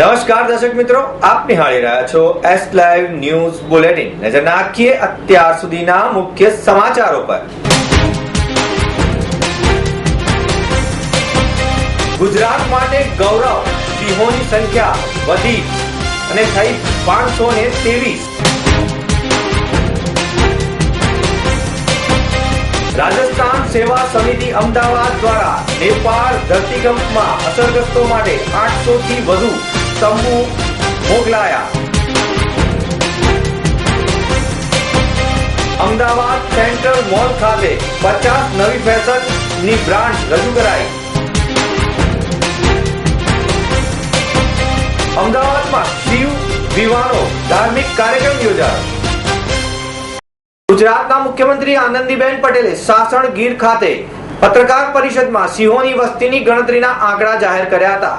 નમસ્કાર દર્શક મિત્રો, આપ નિહાળી રહ્યા છો એસ લાઈવ ન્યૂઝ બુલેટિન નજર નાખીએ અત્યાર સુધીના મુખ્ય સમાચારો પર. ગુજરાત માટે ગૌરવ, સિંહોની સંખ્યા વધી અને થઈ પાંચસો ને ત્રેવીસ. રાજસ્થાન સેવા સમિતિ અમદાવાદ દ્વારા નેપાળ ધરતીકંપમાં અસરગ્રસ્તો માટે આઠસો થી વધુ તંબુ મોકલાયા અમદાવાદ સેન્ટ્રલ મોલ ખાતે પચાસ નવી ફેશનની બ્રાન્ડ રજૂ કરાઈ. અમદાવાદમાં શિવ વિવાનો ધાર્મિક કાર્યક્રમ યોજાયો. ગુજરાતના મુખ્યમંત્રી આનંદીબેન પટેલે સાસણ ગીર ખાતે પત્રકાર પરિષદમાં સિંહોની વસ્તીની ગણતરીના આંકડા જાહેર કર્યા હતા.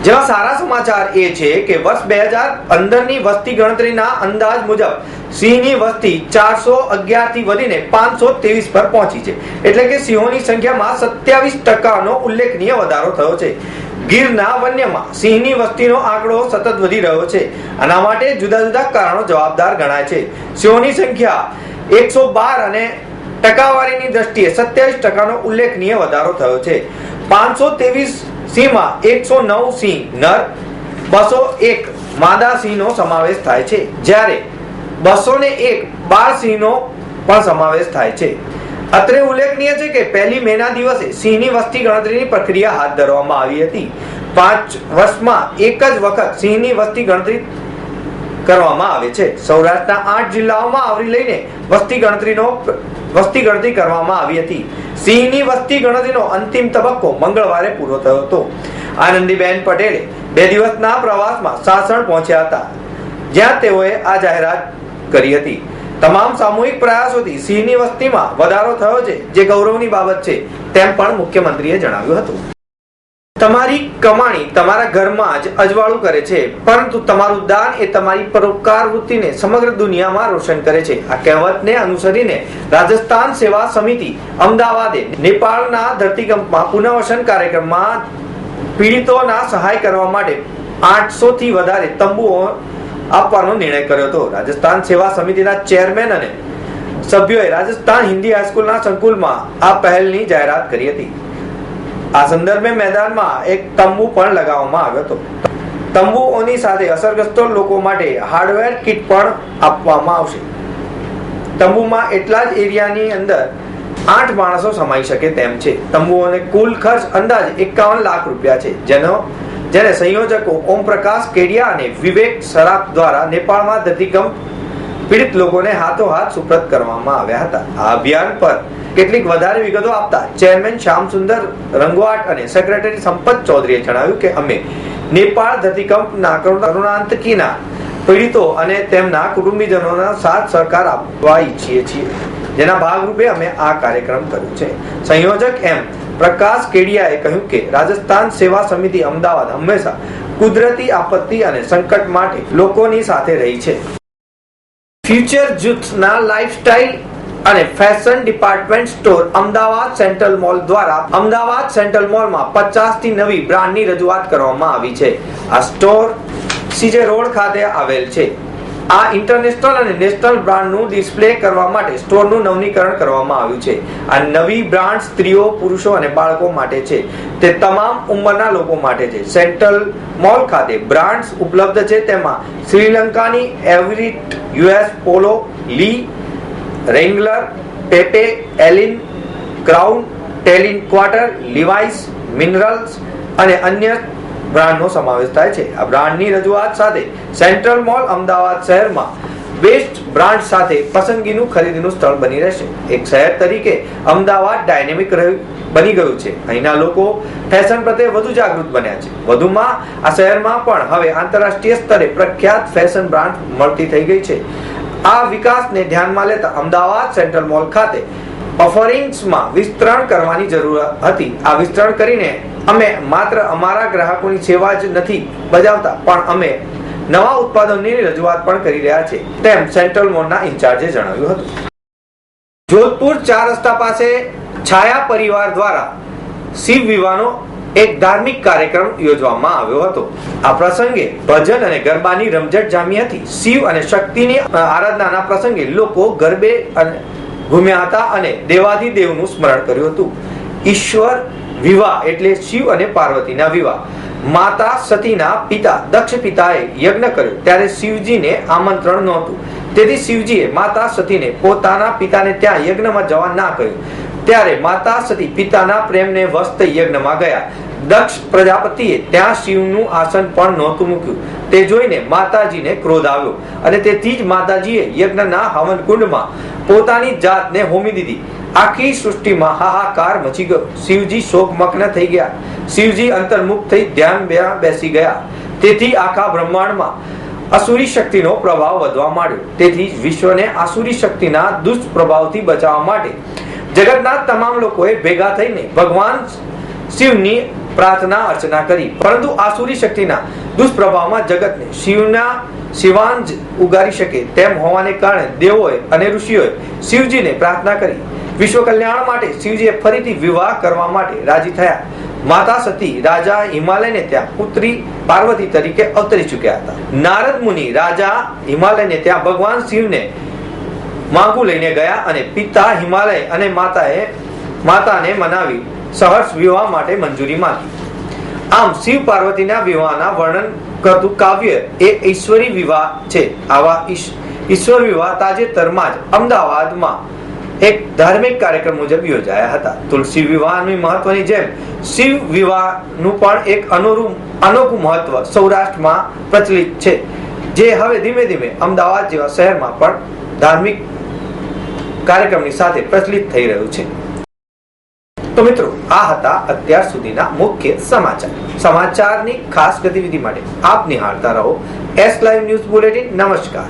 જેમાં સારા સમાચાર એ છે કે વર્ષ બે હજાર પંદરની વસ્તી ગણતરીના અંદાજ મુજબ સિંહની વસ્તી ચારસો અગિયારથી વધીને પાંચસો ત્રેવીસ પર પહોંચી છે. એટલે કે સિંહોની સંખ્યામાં સત્યાવીસ ટકાનો ઉલ્લેખનીય વધારો થયો છે. ગીરના વન્યમાં સિંહની વસ્તીનો આંકડો સતત વધી રહ્યો છે. આના માટે જુદા જુદા કારણો જવાબદાર ગણાય છે. સિંહોની સંખ્યા એકસો બાર અને ટકાવારીની દ્રષ્ટિએ સત્યાવીસ ટકાનો ઉલ્લેખનીય વધારો થયો છે. પાંચસો ત્રેવીસ સિંહમાં એકસો નવ સિંહ નર, બસો એક માદા સિંહનો સમાવેશ થાય છે. જ્યારે બસો ને એક બાળ સિંહનો પણ સમાવેશ થાય છે. અત્રે ઉલ્લેખનીય છે કે પહેલી મેના દિવસે સિંહની વસ્તી ગણતરીની પ્રક્રિયા હાથ ધરવામાં આવી હતી. પાંચ વર્ષમાં એક જ વખત સિંહની વસ્તી ગણતરી કરવામાં આવે છે. સૌરાષ્ટ્રના આઠ જિલ્લાઓમાં આવરી લઈને વસ્તી ગણતરીનો વસ્તી ગણતરી કરવામાં આવી હતી. સિંહની વસ્તી ગણતરીનો અંતિમ તબક્કો મંગળવારે પૂરો થયો હતો. આનંદીબેન પટેલે બે દિવસના પ્રવાસમાં સાસણ પહોંચ્યા હતા, જ્યાં તેઓએ આ જાહેરાત કરી હતી. તમામ સામૂહિક પ્રયાસોથી સિંહની વસ્તીમાં વધારો થયો છે, જે ગૌરવની બાબત છે, તેમ પણ મુખ્યમંત્રીએ જણાવ્યું હતું. તમારી કમાણી તમારા ઘરમાં જ અજવાળું કરે છે, પરંતુ તમારું દાન એ તમારી પરોપકાર વૃત્તિને સમગ્ર દુનિયામાં રોશન કરે છે. આ કહેવતને અનુસરીને રાજસ્થાન સેવા સમિતિ અમદાવાદે નેપાળના ધરતીકંપમાં પુનર્વસન કાર્યક્રમમાં પીડિતોના સહાય કરવા માટે આઠસો થી વધારે તંબુઓ આપવાનો નિર્ણય કર્યો હતો. રાજસ્થાન સેવા સમિતિના ચેરમેન અને સભ્યોએ રાજસ્થાન હિન્દી હાઈસ્કૂલના સંકુલમાં આ પહેલની જાહેરાત કરી હતી. આ સંદર્ભે મેદાનમાં એક તંબુ પણ લગાવવામાં આવ્યો હતો. તંબુઓની સાથે અસરગ્રસ્તો લોકો માટે હાર્ડવેર કિટ પણ આપવામાં આવશે. તંબુમાં એટલા જ એરિયાની અંદર આઠ માણસો સમાઈ શકે તેમ છે. તંબુઓને કુલ ખર્ચ અંદાજ એકાવન લાખ રૂપિયા છે, જેનો, જેને સંયોજકો ઓમ પ્રકાશ કેડિયા અને વિવેક સરાફ દ્વારા નેપાળમાં ધરતીકંપ પીડિત લોકોને હાથોહાથ સુપ્રત કરવામાં આવ્યા હતા. આ અભિયાન પર કેટલીક વધારે વિગતો આપતા ચેરમેન શ્યામ સુંદર રંગવાટ અને સેક્રેટરી સંપત ચૌધરીએ જણાવ્યું કે અમે નેપાળ ધરતીકંપના કરુણાંતકીના પીડિતો અને તેમના કુટુંબીજનોના સાથ સહકાર આપવા ઈચ્છીએ છીએ. જેના ભાગરૂપે અમે આ કાર્યક્રમ કર્યો છે. સંયોજક એમ પ્રકાશ કેડિયાએ કહ્યું કે રાજસ્થાન સેવા સમિતિ અમદાવાદ હંમેશા કુદરતી આપત્તિ અને સંકટ માટે લોકોની સાથે રહી છે. ફ્યુચર જૂથના લાઇફસ્ટાઇલ અને fashion department store Ahmedabad central mall દ્વારા અમદાવાદ સેન્ટ્રલ મોલમાં પચાસથી નવી બ્રાન્ડની રજૂઆત કરવામાં આવી છે. આ સ્ટોર સીજે રોડ ખાતે આવેલ છે. આ ઇન્ટરનેશનલ અને નેશનલ બ્રાન્ડનું ડિસ્પ્લે કરવા માટે સ્ટોરનું નવનીકરણ કરવામાં આવ્યું છે. આ નવી બ્રાન્ડ સ્ત્રીઓ, પુરુષો અને બાળકો માટે છે. તે તમામ ઉંમરના લોકો માટે છે. સેન્ટ્રલ મોલ ખાતે બ્રાન્ડ્સ ઉપલબ્ધ છે. તેમાં શ્રીલંકાની એવરિટ US Polo, Lee Wrangler Pepe એલિન, crown, ટેલિન ક્વાર્ટર, લિવાઇસ, મિનરલ્સ અને અન્ય બ્રાન્ડનો સમાવેશ થાય છે. આ બ્રાન્ડની રજૂઆત સાથે સેન્ટ્રલ મોલ અમદાવાદ શહેરમાં બેસ્ટ બ્રાન્ડ સાથે પસંદગીનું ખરીદીનું સ્થળ બની રહેશે. એક શહેર તરીકે અમદાવાદ ડાયનેમિક બની ગયું છે. અહીંના લોકો ફેશન પ્રત્યે વધુ જાગૃત બન્યા છે. વધુમાં આ શહેરમાં પણ હવે આંતરરાષ્ટ્રીય સ્તરે પ્રખ્યાત ફેશન બ્રાન્ડ મળતી થઈ ગઈ છે. આ વિકાસને ધ્યાનમાં લેતા અમદાવાદ સેન્ટ્રલ મોલ ખાતે ઓફરિંગ્સમાં વિસ્તરણ કરવાની જરૂર હતી. આ વિસ્તરણ કરીને અમે માત્ર અમારા ગ્રાહકોની સેવા જ નથી બજાવતા, પણ અમે નવા ઉત્પાદનોની રજૂઆત પણ કરી રહ્યા છે તેમ સેન્ટ્રલ મોલના ઇન્ચાર્જે જણાવ્યું હતું. જોધપુર ચાર રસ્તા પાસે છાયા પરિવાર દ્વારા શિવ વિવાહનો એક ધાર્મિક કાર્યક્રમ યોજવામાં આવ્યો હતો. આ પ્રસંગે ભજન અને ગરબાની રમઝટ જામી હતી. શિવ અને શક્તિની આરાધનાના પ્રસંગે લોકો ગરબે ઘૂમ્યા હતા અને દેવાધિદેવનું સ્મરણ કર્યું હતું. ઈશ્વર વિવાહ એટલે શિવ અને પાર્વતીના વિવાહ. માતા સતીના પિતા, દક્ષ પિતાએ યજ્ઞ કર્યો. ત્યારે શિવજીને આમંત્રણ નહોતું. તેથી શિવજીએ માતા સતીને પોતાના પિતાને ત્યાં યજ્ઞમાં જવા ના કહ્યું. ત્યારે માતા સતી પિતાના પ્રેમને વસ્ત યજ્ઞમાં ગયા. દક્ષ પ્રજાપતિએ ત્યાં શિવનું આસન પણ નહોતું મૂક્યું. તે જોઈને માતાજીને ક્રોધ આવ્યો અને તેથી જ માતાજીએ યજ્ઞના હવન કુંડમાં પોતાની જાતને હોમી દીધી. આખી સૃષ્ટિમાં હાહાકાર મચી ગયો. શિવજી શોકમગ્ન થઈ ગયા. શિવજી અંતર્મુખ થઈ ધ્યાન બેહાન બેસી ગયા. તેથી આખા બ્રહ્માંડમાં અસુરી શક્તિનો પ્રભાવ વધવા માંડ્યો. તેથી વિશ્વને આસુરી શક્તિના દુષ્પ્રભાવથી બચાવવા માટે જગતના તમામ લોકોએ ભેગા થઈને ભગવાન શિવની પ્રાર્થના, અર્ચના કરી. પરંતુ આસુરી શક્તિના દુષ્પ્રભાવમાં જગતને શિવના શિવાંજ ઉગારી શકે તેમ હોવાને કારણે દેવોએ અને ઋષિઓએ શિવજીને પ્રાર્થના કરી. વિશ્વ કલ્યાણ માટે શિવજીએ ફરીથી વિવાહ કરવા માટે રાજી થયા. માતા સતી રાજા હિમાલયને ત્યાં પુત્રી પાર્વતી તરીકે અવતરી ચૂક્યા હતા. નારદ મુનિ રાજા હિમાલયને ત્યાં ભગવાન શિવને માંગુ લઈને ગયા અને પિતા હિમાલય અને માતાએ માતાને મનાવી સહર્ષ વિવાહ માટે મંજૂરી માંગી. આમ શિવ પાર્વતીના વિવાહના વર્ણન કરતું કાવ્ય એ ઈશ્વરી વિવાહ છે. આવા ઈશ્વર વિવાહ તાજેતરમાં જ અમદાવાદમાં એક ધાર્મિક કાર્યક્રમ મુજબ યોજાયા હતા. તુલસી વિવાહની મહત્વની જેમ શિવ વિવાહનું પણ એક અનોરું, અનોખું મહત્વ સૌરાષ્ટ્રમાં પ્રચલિત છે. જે હવે ધીમે ધીમે અમદાવાદ જેવા શહેરમાં પણ ધાર્મિક કાર્યક્રમની સાથે પ્રચલિત થઈ રહ્યું છે. તો મિત્રો, આ હતા અત્યાર સુધીના મુખ્ય સમાચાર. સમાચારની ખાસ ગતિવિધિ માટે આપ નિહાળતા રહો એસ લાઈવ ન્યૂઝ બુલેટિન નમસ્કાર.